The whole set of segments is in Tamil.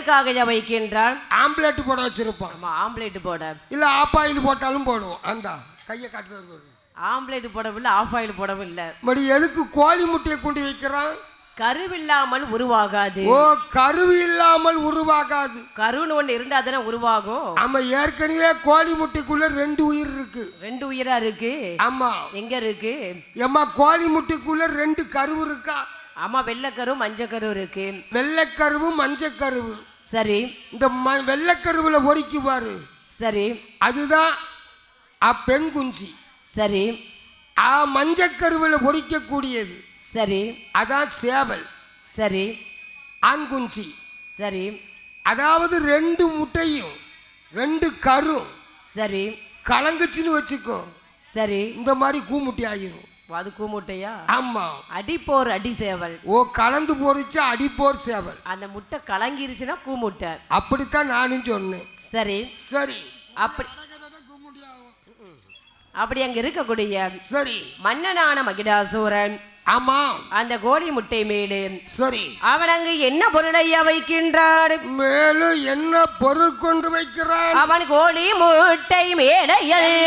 எதற்காக வைக்கின்றான்? ஆம்லேட் போட வச்சிருப்பான். ஆமா ஆம்லேட் போட. இல்ல ஆப்பாயில் போட்டாலும் போடுவோம். அந்த கையை காட்டுறது ஆம்லேட் போடவில்லை ஆஃப் ஆயில் போடவும் இல்லை மடி எதுக்கு கோழி முட்டையை கொண்டு வைக்கிறான்? கருவில்லாமல் உருவாகாது. ஓ கருவு இல்லாமல் உருவாகாது. கருன்னு ஒண்ணு இருந்தா தானே உருவாகும். ஆமா ஏற்கனவே கோழி முட்டைக்குள்ள ரெண்டு உயிர் இருக்கு. ரெண்டு உயிரா இருக்கு? ஆமா. எங்க இருக்கு? ஏம்மா கோழி முட்டைக்குள்ள ரெண்டு கருவு இருக்கா? ஆமா வெள்ளைக்கரு மஞ்சக்கரு இருக்கு. வெள்ளைக்கருவு மஞ்சக்கருவு சரி. இந்த ம வெள்ளைக்கருவுல ஒரிக்குவாரு சரி. அதுதான் அ பெண் குஞ்சி. சரி. ஆ மஞ்சக்கருவில் பொறிக்கக்கூடியது சரி. அதான் சேவல். சரி. ஆண் குஞ்சி. சரி. அதாவது ரெண்டு முட்டையும் ரெண்டு கரும் சரி. கலங்குச்சின்னு வச்சுக்கோ. சரி. இந்த மாதிரி கூமுட்டி ஆகிரும் அது கூமுட்டையா? ஆமா. அடிப்போர் அடி சேவல். ஓ கலந்து பொறிச்சா அடிப்போர் சேவல். அந்த முட்டை கலங்கிருச்சுன்னா கூமுட்டை. அப்படித்தான் நானும் சொன்னேன். சரி. சரி. அப்படி அப்படி அங்க இருக்கக்கூடிய சரி. மன்னனான மகிடாசூரன். ஆமா. அந்த கோழி முட்டை மேலே சரி. அவன் அங்கு என்ன பொருளையா வைக்கின்றான் மேலும் என்ன பொருள் கொண்டு வைக்கிறான்? அவன் கோழி முட்டை மேடையில்.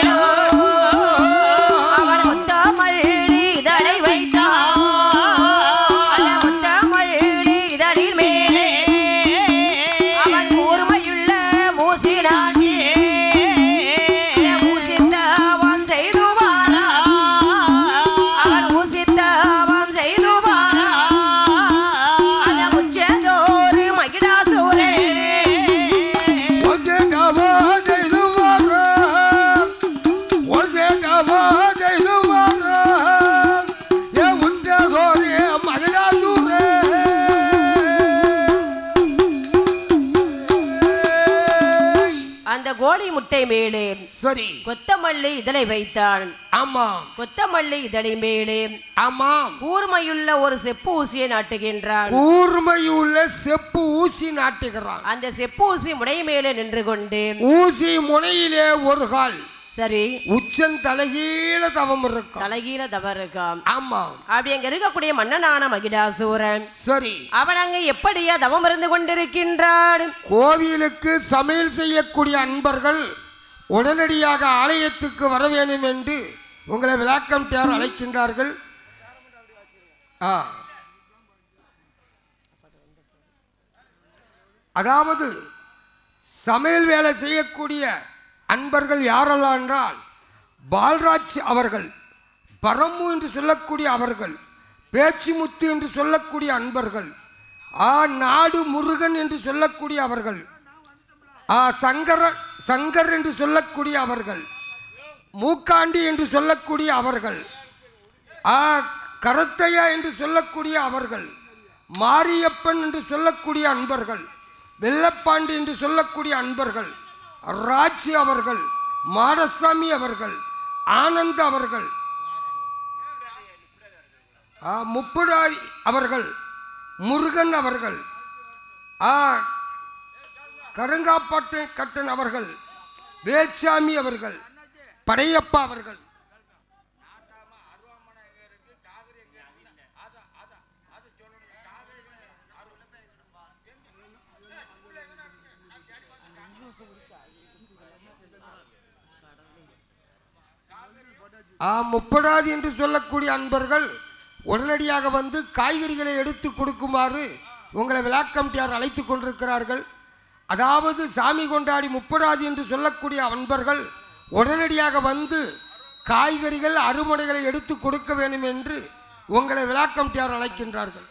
அந்த கோழி முட்டை மேலே. சரி. கொத்தமல்லி இதழை வைத்தான் ஆமா கொத்தமல்லி இதழை மேலே. ஆமாம். கூர்மையுள்ள ஒரு செப்பு ஊசியை நாட்டுகின்றான். கூர்மையுள்ள செப்பு ஊசி நாட்டுகிறான். அந்த செப்பு ஊசி முனை மேலே நின்று கொண்டு. ஊசி முனையிலே ஒரு கால். சரி. உச்சன் தலைகீழ தவம் இருக்கும். தலைகீழ தவறுக்காம் ஆமா. அப்படி அங்க இருக்கக்கூடிய மன்னனான மகிடாசூரன். சரி. அவன் அங்க எப்படியா தவம் இருந்து கொண்டிருக்கின்றான். கோவிலுக்கு சமையல் செய்யக்கூடிய அன்பர்கள் உடனடியாக ஆலயத்துக்கு வர வேண்டும் என்று உங்களை விளக்கம் தேர் அழைக்கின்றார்கள். ஆ. அதாவது சமையல் வேலை செய்யக்கூடிய அன்பர்கள் யாரெல்லாம் என்றால் பால்ராஜ் அவர்கள் பரமு என்று சொல்லக்கூடிய அவர்கள் பேச்சிமுத்து என்று சொல்லக்கூடிய அன்பர்கள் ஆ நாடு முருகன் என்று சொல்லக்கூடிய அவர்கள் ஆ சங்கர சங்கர் என்று சொல்லக்கூடிய அவர்கள் மூக்காண்டி என்று சொல்லக்கூடிய அவர்கள் ஆ கருத்தையா என்று சொல்லக்கூடிய அவர்கள் மாரியப்பன் என்று சொல்லக்கூடிய அன்பர்கள் வெள்ளப்பாண்டி என்று சொல்லக்கூடிய அன்பர்கள் ராஜ் அவர்கள் மாடசாமி அவர்கள் ஆனந்த் அவர்கள் ஆ, முப்புடாய் அவர்கள் முருகன் அவர்கள் கருங்காப்பாட்டு கட்டன் அவர்கள் வேல்சாமி அவர்கள் படையப்பா அவர்கள். முப்படாது என்று சொல்லக்கூடிய அன்பர்கள் உடனடியாக வந்து காய்கறிகளை எடுத்து கொடுக்குமாறு உங்களை விளாக்கம்டியார் அழைத்து கொண்டிருக்கிறார்கள். அதாவது சாமி கொண்டாடி முப்படாது என்று சொல்லக்கூடிய அன்பர்கள் உடனடியாக வந்து காய்கறிகள் அறுமனைகளை எடுத்து கொடுக்க வேண்டும் என்று உங்களை விளாக்கம்டியார் அழைக்கின்றார்கள்.